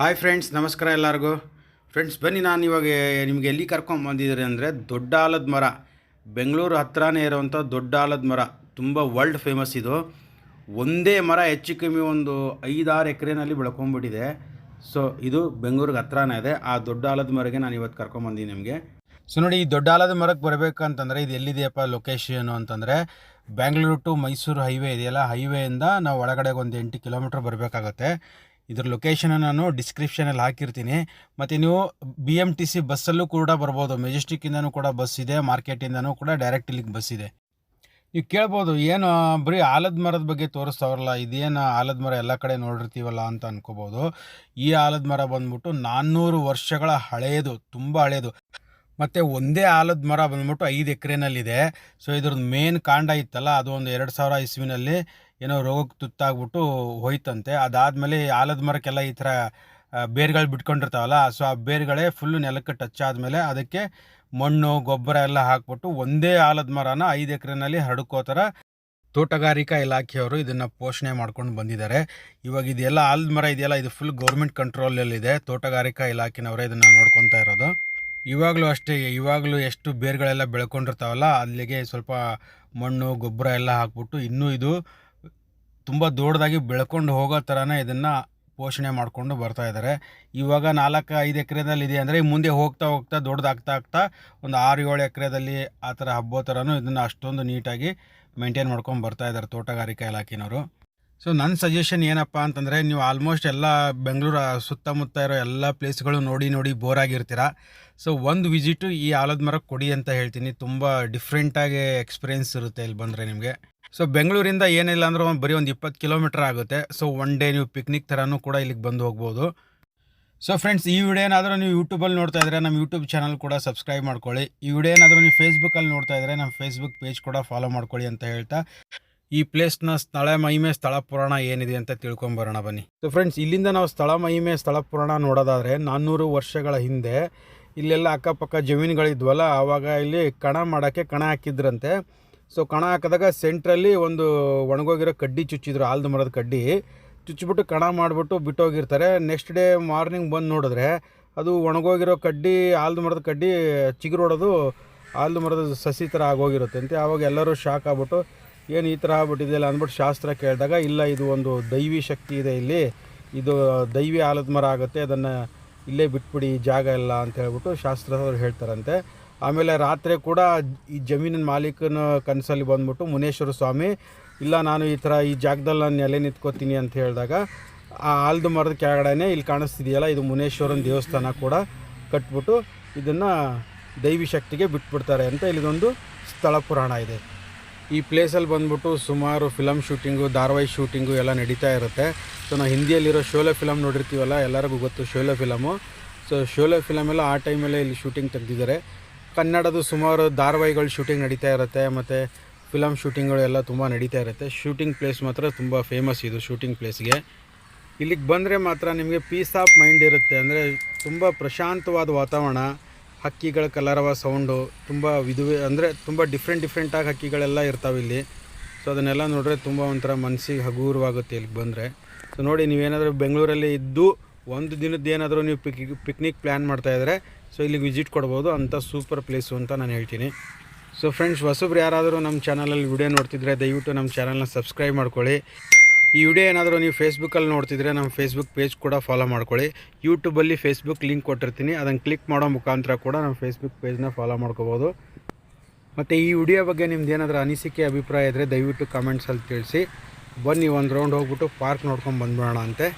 Hi friends ನಮಸ್ಕಾರ ಎಲ್ಲರಿಗೂ. Friends ಬನ್ನಿ ನಾನು ಇವಾಗ ನಿಮಗೆ ಎಲ್ಲಿ ಕರ್ಕೊಂಡು ಬಂದಿದ್ದೀರಿ ಅಂದರೆ ದೊಡ್ಡ ಆಲದ ಮರ. ಬೆಂಗಳೂರು ಹತ್ರನೇ ಇರೋವಂಥ ದೊಡ್ಡ ಆಲದ ಮರ. ತುಂಬ ವರ್ಲ್ಡ್ ಫೇಮಸ್ ಇದು. ಒಂದೇ ಮರ ಹೆಚ್ಚು ಕಮ್ಮಿ ಒಂದು ಐದಾರು ಎಕರೆನಲ್ಲಿ ಬೆಳ್ಕೊಂಬಿಟ್ಟಿದೆ. ಸೊ ಇದು ಬೆಂಗಳೂರಿಗೆ ಹತ್ರನೇ ಇದೆ. ಆ ದೊಡ್ಡ ಆಲದ ಮರಗೆ ನಾನು ಇವತ್ತು ಕರ್ಕೊಂಬಂದಿದ್ದೀನಿ ನಿಮಗೆ. ಸೊ ನೋಡಿ, ಈ ದೊಡ್ಡ ಆಲದ ಮರಕ್ಕೆ ಬರಬೇಕಂತಂದರೆ ಇದು ಎಲ್ಲಿದೆಯಪ್ಪ ಲೊಕೇಶನು ಅಂತಂದರೆ ಬ್ಯಾಂಗ್ಳೂರು ಟು ಮೈಸೂರು ಹೈವೇ ಇದೆಯಲ್ಲ? ಹೈವೇಯಿಂದ ನಾವು ಒಳಗಡೆ ಒಂದು ಎಂಟು ಕಿಲೋಮೀಟ್ರ್ ಬರಬೇಕಾಗತ್ತೆ. ಇದ್ರ ಲೊಕೇಶನ್ ನಾನು ಡಿಸ್ಕ್ರಿಪ್ಷನಲ್ಲಿ ಹಾಕಿರ್ತೀನಿ. ಮತ್ತು ನೀವು ಬಿ ಎಂ ಟಿ ಸಿ ಬಸ್ಸಲ್ಲೂ ಕೂಡ ಬರ್ಬೋದು. ಮೆಜೆಸ್ಟಿಕ್ಕಿಂದನೂ ಕೂಡ ಬಸ್ ಇದೆ ಮಾರ್ಕೆಟಿಂದನೂ ಕೂಡ ಡೈರೆಕ್ಟ್ ಇಲ್ಲಿಗೆ ಬಸ್ ಇದೆ. ನೀವು ಕೇಳ್ಬೋದು, ಏನು ಬರೀ ಆಲದ ಮರದ ಬಗ್ಗೆ ತೋರಿಸ್ತಾವ್ರಲ್ಲ, ಇದೇನು ಆಲದ ಮರ ಎಲ್ಲ ಕಡೆ ನೋಡಿರ್ತೀವಲ್ಲ ಅಂತ ಅನ್ಕೋಬೋದು. ಈ ಆಲದ ಮರ ಬಂದ್ಬಿಟ್ಟು ನಾನ್ನೂರು ವರ್ಷಗಳ ಹಳೆಯದು ತುಂಬ ಹಳೆಯದು ಮತ್ತು ಒಂದೇ ಆಲದ ಮರ ಬಂದ್ಬಿಟ್ಟು ಐದು ಎಕರೆನಲ್ಲಿದೆ. ಸೊ ಇದ್ರದ್ದು ಮೇನ್ ಕಾಂಡ ಇತ್ತಲ್ಲ, ಅದು ಒಂದು ಎರಡು ಸಾವಿರ ಇಸ್ವಿನಲ್ಲಿ ಏನೋ ರೋಗಕ್ಕೆ ತುತ್ತಾಗ್ಬಿಟ್ಟು ಹೋಯ್ತಂತೆ. ಅದಾದಮೇಲೆ ಆಲದ ಮರಕ್ಕೆಲ್ಲ ಈ ಥರ ಬೇರುಗಳು ಬಿಟ್ಕೊಂಡಿರ್ತಾವಲ್ಲ, ಸೊ ಆ ಬೇರುಗಳೇ ಫುಲ್ಲು ನೆಲಕ್ಕೆ ಟಚ್ ಆದಮೇಲೆ ಅದಕ್ಕೆ ಮಣ್ಣು, ಗೊಬ್ಬರ ಎಲ್ಲ ಹಾಕ್ಬಿಟ್ಟು ಒಂದೇ ಆಲದ ಮರನ ಐದು ಎಕರೆನಲ್ಲಿ ಹರಡ್ಕೋ ಥರ ತೋಟಗಾರಿಕಾ ಇಲಾಖೆಯವರು ಇದನ್ನು ಪೋಷಣೆ ಮಾಡ್ಕೊಂಡು ಬಂದಿದ್ದಾರೆ. ಇವಾಗ ಇದೆಲ್ಲ ಆಲದ ಮರ ಇದೆಯಲ್ಲ, ಇದು ಫುಲ್ ಗೌರ್ಮೆಂಟ್ ಕಂಟ್ರೋಲಲ್ಲಿದೆ ತೋಟಗಾರಿಕಾ ಇಲಾಖೆನವರೇ ಇದನ್ನು ನೋಡ್ಕೊತಾ ಇರೋದು. ಇವಾಗಲೂ ಅಷ್ಟೇ, ಇವಾಗಲೂ ಎಷ್ಟು ಬೇರುಗಳೆಲ್ಲ ಬೆಳ್ಕೊಂಡಿರ್ತಾವಲ್ಲ, ಅಲ್ಲಿಗೆ ಸ್ವಲ್ಪ ಮಣ್ಣು, ಗೊಬ್ಬರ ಎಲ್ಲ ಹಾಕ್ಬಿಟ್ಟು ಇನ್ನೂ ಇದು ತುಂಬ ದೊಡ್ಡದಾಗಿ ಬೆಳ್ಕೊಂಡು ಹೋಗೋ ಥರನೇ ಇದನ್ನು ಪೋಷಣೆ ಮಾಡಿಕೊಂಡು ಬರ್ತಾ ಇದ್ದಾರೆ ಇವಾಗ ನಾಲ್ಕು ಐದು ಎಕರೆದಲ್ಲಿ ಇದೆ ಅಂದರೆ ಮುಂದೆ ಹೋಗ್ತಾ ಹೋಗ್ತಾ ದೊಡ್ಡದಾಗ್ತಾ ಆಗ್ತಾ ಒಂದು ಆರು ಏಳು ಎಕರೆದಲ್ಲಿ ಆ ಥರ ಹಬ್ಬೋ ಥರನೂ ಇದನ್ನು ಅಷ್ಟೊಂದು ನೀಟಾಗಿ ಮೇಂಟೈನ್ ಮಾಡ್ಕೊಂಡು ಬರ್ತಾ ಇದ್ದಾರೆ ತೋಟಗಾರಿಕಾ ಇಲಾಖೆನವರು. ಸೊ ನನ್ನ ಸಜೆಷನ್ ಏನಪ್ಪ ಅಂತಂದರೆ ನೀವು ಆಲ್ಮೋಸ್ಟ್ ಎಲ್ಲ ಬೆಂಗಳೂರು ಸುತ್ತಮುತ್ತ ಇರೋ ಎಲ್ಲ ಪ್ಲೇಸ್ಗಳು ನೋಡಿ ನೋಡಿ ಬೋರ್ ಆಗಿರ್ತೀರ. ಸೊ ಒಂದು ವಿಸಿಟು ಈ ಆಲದ ಮರಕ್ಕೆ ಕೊಡಿ ಅಂತ ಹೇಳ್ತೀನಿ. ತುಂಬ ಡಿಫ್ರೆಂಟಾಗಿ ಎಕ್ಸ್ಪೀರಿಯೆನ್ಸ್ ಇರುತ್ತೆ ಇಲ್ಲಿ ಬಂದರೆ ನಿಮಗೆ. ಸೊ ಬೆಂಗಳೂರಿಂದ ಏನಿಲ್ಲ ಅಂದ್ರೆ ಒಂದು ಬರೀ ಒಂದು ಇಪ್ಪತ್ತು ಕಿಲೋಮೀಟರ್ ಆಗುತ್ತೆ. ಸೊ ಒನ್ ಡೇ ನೀವು ಪಿಕ್ನಿಕ್ ಥರನೂ ಕೂಡ ಇಲ್ಲಿಗೆ ಬಂದು ಹೋಗ್ಬೋದು. ಸೊ ಫ್ರೆಂಡ್ಸ್ ಈ ವಿಡಿಯೋ ಏನಾದರೂ ನೀವು ಯೂಟ್ಯೂಬಲ್ಲಿ ನೋಡ್ತಾ ಇದ್ದರೆ ನಮ್ಮ ಯೂಟ್ಯೂಬ್ ಚಾನಲ್ ಕೂಡ ಸಬ್ಸ್ಕ್ರೈಬ್ ಮಾಡ್ಕೊಳ್ಳಿ. ಈ ವಿಡಿಯೋ ಏನಾದರೂ ನೀವು ಫೇಸ್ಬುಕ್ಕಲ್ಲಿ ನೋಡ್ತಾ ಇದ್ದರೆ ನಮ್ಮ ಫೇಸ್ಬುಕ್ ಪೇಜ್ ಕೂಡ ಫಾಲೋ ಮಾಡ್ಕೊಳ್ಳಿ ಅಂತ ಹೇಳ್ತಾ. ಈ ಪ್ಲೇಸ್ನ ಸ್ಥಳ ಮಹಿಮೆ, ಸ್ಥಳ ಪುರಾಣ ಏನಿದೆ ಅಂತ ತಿಳ್ಕೊಂಬರೋಣ ಬನ್ನಿ. ಸೊ ಫ್ರೆಂಡ್ಸ್ ಇಲ್ಲಿಂದ ನಾವು ಸ್ಥಳ ಮಹಿಮೆ, ಸ್ಥಳ ಪುರಾಣ ನೋಡೋದಾದರೆ ನಾನ್ನೂರು ವರ್ಷಗಳ ಹಿಂದೆ ಇಲ್ಲೆಲ್ಲ ಅಕ್ಕಪಕ್ಕ ಜಮೀನುಗಳಿದ್ವಲ್ಲ, ಆವಾಗ ಇಲ್ಲಿ ಕಣ ಮಾಡೋಕ್ಕೆ ಕಣ ಹಾಕಿದ್ರಂತೆ. ಸೊ ಕಣ ಹಾಕಿದಾಗ ಸೆಂಟ್ರಲ್ಲಿ ಒಂದು ಒಣಗೋಗಿರೋ ಕಡ್ಡಿ ಚುಚ್ಚಿದ್ರು ಆಲ್ದು ಮರದ ಕಡ್ಡಿ. ಚುಚ್ಚಿಬಿಟ್ಟು ಕಣ ಮಾಡಿಬಿಟ್ಟು ಬಿಟ್ಟೋಗಿರ್ತಾರೆ. ನೆಕ್ಸ್ಟ್ ಡೇ ಮಾರ್ನಿಂಗ್ ಬಂದು ನೋಡಿದ್ರೆ ಅದು ಒಣಗೋಗಿರೋ ಕಡ್ಡಿ ಆಲ್ದು ಮರದ ಕಡ್ಡಿ ಚಿಗುರೋಡೋದು ಆಲ್ದು ಮರದ ಸಸಿ ಥರ ಆಗೋಗಿರುತ್ತೆ. ಅಂತೆ ಆವಾಗ ಎಲ್ಲರೂ ಶಾಕ್ ಆಗ್ಬಿಟ್ಟು, ಏನು ಈ ಥರ ಆಗ್ಬಿಟ್ಟಿದೆಯಲ್ಲ ಅಂದ್ಬಿಟ್ಟು ಶಾಸ್ತ್ರ ಕೇಳಿದಾಗ, ಇಲ್ಲ, ಇದು ಒಂದು ದೈವಿ ಶಕ್ತಿ ಇದೆ ಇಲ್ಲಿ. ಇದು ದೈವಿ ಆಲದ ಮರ ಆಗುತ್ತೆ. ಅದನ್ನು ಇಲ್ಲೇ ಬಿಟ್ಬಿಡಿ, ಜಾಗ ಇಲ್ಲ. ಅಂತ ಹೇಳ್ಬಿಟ್ಟು ಶಾಸ್ತ್ರದವ್ರು ಹೇಳ್ತಾರಂತೆ. ಆಮೇಲೆ ರಾತ್ರಿ ಕೂಡ ಈ ಜಮೀನಿನ ಮಾಲೀಕನ ಕನಸಲ್ಲಿ ಬಂದ್ಬಿಟ್ಟು ಮುನೇಶ್ವರ ಸ್ವಾಮಿ, ಇಲ್ಲ ನಾನು ಈ ಥರ ಈ ಜಾಗದಲ್ಲಿ ನಾನು ನೆಲೆ ನಿಂತ್ಕೋತೀನಿ ಅಂತ ಹೇಳಿದಾಗ, ಆ ಆಲ್ದು ಮರದ ಕೆಳಗಡೆನೇ ಇಲ್ಲಿ ಕಾಣಿಸ್ತಿದೆಯಲ್ಲ, ಇದು ಮುನೇಶ್ವರನ ದೇವಸ್ಥಾನ ಕೂಡ ಕಟ್ಬಿಟ್ಟು ಇದನ್ನು ದೈವಿ ಶಕ್ತಿಗೆ ಬಿಟ್ಬಿಡ್ತಾರೆ ಅಂತ ಇಲ್ಲಿದೊಂದು ಸ್ಥಳ ಪುರಾಣ ಇದೆ. ಈ ಪ್ಲೇಸಲ್ಲಿ ಬಂದ್ಬಿಟ್ಟು ಸುಮಾರು ಫಿಲಮ್ ಶೂಟಿಂಗು, ಧಾರಾವಾಹಿ ಶೂಟಿಂಗು ಎಲ್ಲ ನಡೀತಾ ಇರುತ್ತೆ. ಸೊ, ನಾವು ಹಿಂದಿಯಲ್ಲಿರೋ ಶೋಲೆ ಫಿಲಮ್ ನೋಡಿರ್ತೀವಲ್ಲ, ಎಲ್ಲರಿಗೂ ಗೊತ್ತು ಶೋಲೆ ಫಿಲಮು. ಸೊ, ಶೋಲೆ ಫಿಲಮೆಲ್ಲ ಆ ಟೈಮಲ್ಲೇ ಇಲ್ಲಿ ಶೂಟಿಂಗ್ ತೆಗೆದಿದ್ದಾರೆ. ಕನ್ನಡದ ಸುಮಾರು ಧಾರಾವಾಹಿಗಳು ಶೂಟಿಂಗ್ ನಡೀತಾ ಇರುತ್ತೆ, ಮತ್ತು ಫಿಲಮ್ ಶೂಟಿಂಗ್ಗಳು ಎಲ್ಲ ತುಂಬ ನಡೀತಾ ಇರುತ್ತೆ. ಶೂಟಿಂಗ್ ಪ್ಲೇಸ್ ಮಾತ್ರ ತುಂಬ ಫೇಮಸ್ ಇದು ಶೂಟಿಂಗ್ ಪ್ಲೇಸ್ಗೆ ಇಲ್ಲಿಗೆ ಬಂದರೆ ಮಾತ್ರ ನಿಮಗೆ ಪೀಸ್ ಆಫ್ ಮೈಂಡ್ ಇರುತ್ತೆ. ಅಂದರೆ ತುಂಬ ಪ್ರಶಾಂತವಾದ ವಾತಾವರಣ, ಹಕ್ಕಿಗಳ ಕಲರವ ಸೌಂಡು ತುಂಬ ವಿಧುವೆ ಅಂದರೆ ತುಂಬ ಡಿಫ್ರೆಂಟ್ ಡಿಫ್ರೆಂಟಾಗಿ ಹಕ್ಕಿಗಳೆಲ್ಲ ಇರ್ತಾವೆ ಇಲ್ಲಿ. ಸೊ ಅದನ್ನೆಲ್ಲ ನೋಡಿದ್ರೆ ತುಂಬ ಒಂಥರ ಮನಸ್ಸಿಗೆ ಹಗೂರವಾಗುತ್ತೆ ಇಲ್ಲಿಗೆ ಬಂದರೆ. ಸೊ ನೋಡಿ ನೀವೇನಾದರೂ ಬೆಂಗಳೂರಲ್ಲಿ ಇದ್ದು, ಒಂದು ದಿನದ ಏನಾದರೂ ನೀವು ಪಿಕ್, ಪಿಕ್ನಿಕ್ ಪ್ಲ್ಯಾನ್ ಮಾಡ್ತಾಯಿದ್ರೆ ಸೊ ಇಲ್ಲಿಗೆ ವಿಸಿಟ್ ಕೊಡ್ಬೋದು. ಅಂಥ ಸೂಪರ್ ಪ್ಲೇಸು ಅಂತ ನಾನು ಹೇಳ್ತೀನಿ. ಸೊ ಫ್ರೆಂಡ್ಸ್ ಹೊಸಬ್ರು ಯಾರಾದರೂ ನಮ್ಮ ಚಾನಲಲ್ಲಿ ವಿಡಿಯೋ ನೋಡ್ತಿದ್ರೆ, ದಯವಿಟ್ಟು ನಮ್ಮ ಚಾನಲ್ನ ಸಬ್ಸ್ಕ್ರೈಬ್ ಮಾಡ್ಕೊಳ್ಳಿ. ಈ ವಿಡಿಯೋ ಏನಾದರೂ ನೀವು ಫೇಸ್ಬುಕ್ಕಲ್ಲಿ ನೋಡ್ತಿದ್ರೆ, ನಮ್ಮ ಫೇಸ್ಬುಕ್ ಪೇಜ್ ಕೂಡ ಫಾಲೋ ಮಾಡ್ಕೊಳ್ಳಿ. ಯೂಟ್ಯೂಬಲ್ಲಿ ಫೇಸ್ಬುಕ್ ಲಿಂಕ್ ಕೊಟ್ಟಿರ್ತೀನಿ. ಅದನ್ನು ಕ್ಲಿಕ್ ಮಾಡೋ ಮುಖಾಂತರ ಕೂಡ ನಮ್ಮ ಫೇಸ್ಬುಕ್ ಪೇಜ್ನ ಫಾಲೋ ಮಾಡ್ಕೋಬೋದು. ಮತ್ತು ಈ ವಿಡಿಯೋ ಬಗ್ಗೆ ನಿಮ್ದು ಏನಾದರೂ ಅನಿಸಿಕೆ, ಅಭಿಪ್ರಾಯ ಇದ್ದರೆ ದಯವಿಟ್ಟು ಕಮೆಂಟ್ಸಲ್ಲಿ ತಿಳಿಸಿ. ಬನ್ನಿ, ಒಂದು ರೌಂಡ್ ಹೋಗ್ಬಿಟ್ಟು ಪಾರ್ಕ್ ನೋಡ್ಕೊಂಡು ಬಂದ್ಬಿಡೋಣ ಅಂತೆ.